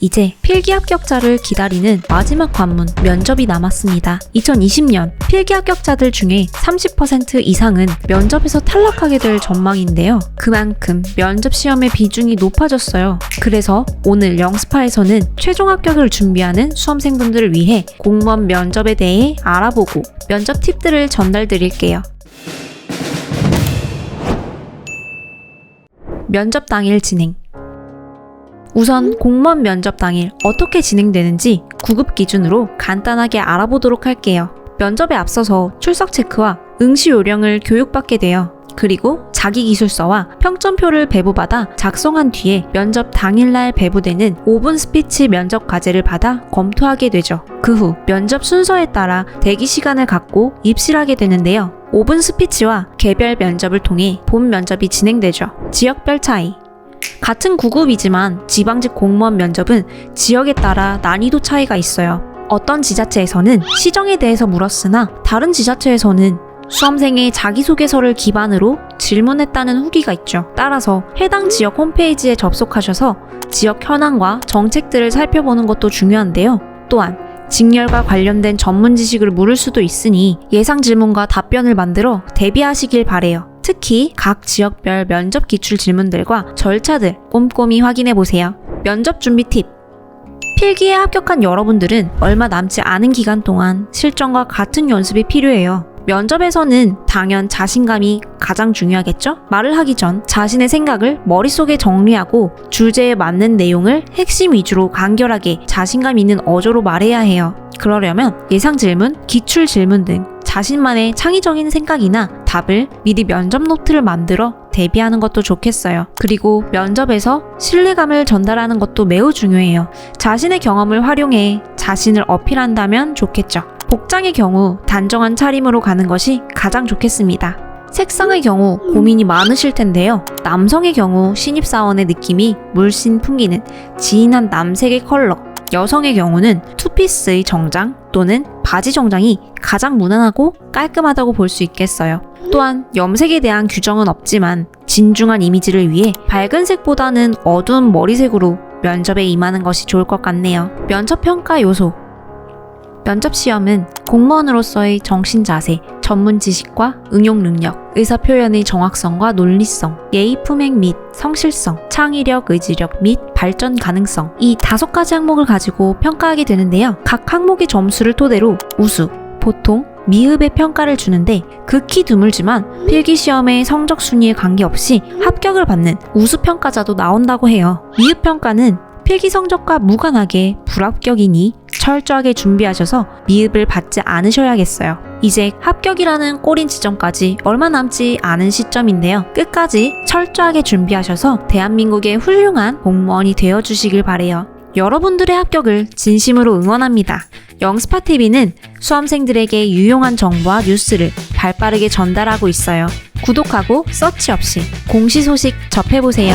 이제 필기 합격자를 기다리는 마지막 관문 면접이 남았습니다. 2020년 필기 합격자들 중에 30% 이상은 면접에서 탈락하게 될 전망인데요. 그만큼 면접 시험의 비중이 높아졌어요. 그래서 오늘 영스파에서는 최종 합격을 준비하는 수험생분들을 위해 공무원 면접에 대해 알아보고 면접 팁들을 전달 드릴게요. 면접 당일 진행. 우선 공무원 면접 당일 어떻게 진행되는지 구급 기준으로 간단하게 알아보도록 할게요. 면접에 앞서서 출석 체크와 응시 요령을 교육받게 돼요. 그리고 자기 기술서와 평점표를 배부받아 작성한 뒤에 면접 당일날 배부되는 5분 스피치 면접 과제를 받아 검토하게 되죠. 그 후 면접 순서에 따라 대기 시간을 갖고 입실하게 되는데요. 5분 스피치와 개별 면접을 통해 본 면접이 진행되죠. 지역별 차이. 같은 구급이지만 지방직 공무원 면접은 지역에 따라 난이도 차이가 있어요. 어떤 지자체에서는 시정에 대해서 물었으나 다른 지자체에서는 수험생의 자기소개서를 기반으로 질문했다는 후기가 있죠. 따라서 해당 지역 홈페이지에 접속하셔서 지역 현황과 정책들을 살펴보는 것도 중요한데요. 또한 직렬과 관련된 전문 지식을 물을 수도 있으니 예상 질문과 답변을 만들어 대비하시길 바래요. 특히 각 지역별 면접 기출 질문들과 절차들 꼼꼼히 확인해 보세요. 면접 준비 팁. 필기에 합격한 여러분들은 얼마 남지 않은 기간 동안 실전과 같은 연습이 필요해요. 면접에서는 당연 자신감이 가장 중요하겠죠? 말을 하기 전 자신의 생각을 머릿속에 정리하고 주제에 맞는 내용을 핵심 위주로 간결하게 자신감 있는 어조로 말해야 해요. 그러려면 예상 질문, 기출 질문 등 자신만의 창의적인 생각이나 답을 미리 면접 노트를 만들어 대비하는 것도 좋겠어요. 그리고 면접에서 신뢰감을 전달하는 것도 매우 중요해요. 자신의 경험을 활용해 자신을 어필한다면 좋겠죠. 복장의 경우 단정한 차림으로 가는 것이 가장 좋겠습니다. 색상의 경우 고민이 많으실 텐데요. 남성의 경우 신입사원의 느낌이 물씬 풍기는 진한 남색의 컬러, 여성의 경우는 투피스의 정장 또는 바지 정장이 가장 무난하고 깔끔하다고 볼 수 있겠어요. 또한 염색에 대한 규정은 없지만 진중한 이미지를 위해 밝은 색보다는 어두운 머리색으로 면접에 임하는 것이 좋을 것 같네요. 면접 평가 요소 면접 시험은 공무원으로서의 정신 자세, 전문 지식과 응용 능력, 의사 표현의 정확성과 논리성, 예의 품행 및 성실성, 창의력, 의지력 및 발전 가능성 이 다섯 가지 항목을 가지고 평가하게 되는데요. 각 항목의 점수를 토대로 우수, 보통, 미흡의 평가를 주는데 극히 드물지만 필기 시험의 성적 순위에 관계없이 합격을 받는 우수 평가자도 나온다고 해요. 미흡 평가는 필기 성적과 무관하게 불합격이니 철저하게 준비하셔서 미흡을 받지 않으셔야겠어요. 이제 합격이라는 꼬린 지점까지 얼마 남지 않은 시점인데요. 끝까지 철저하게 준비하셔서 대한민국의 훌륭한 공무원이 되어 주시길 바래요. 여러분들의 합격을 진심으로 응원합니다. 영스파TV는 수험생들에게 유용한 정보와 뉴스를 발빠르게 전달하고 있어요. 구독하고 서치 없이 공시 소식 접해보세요.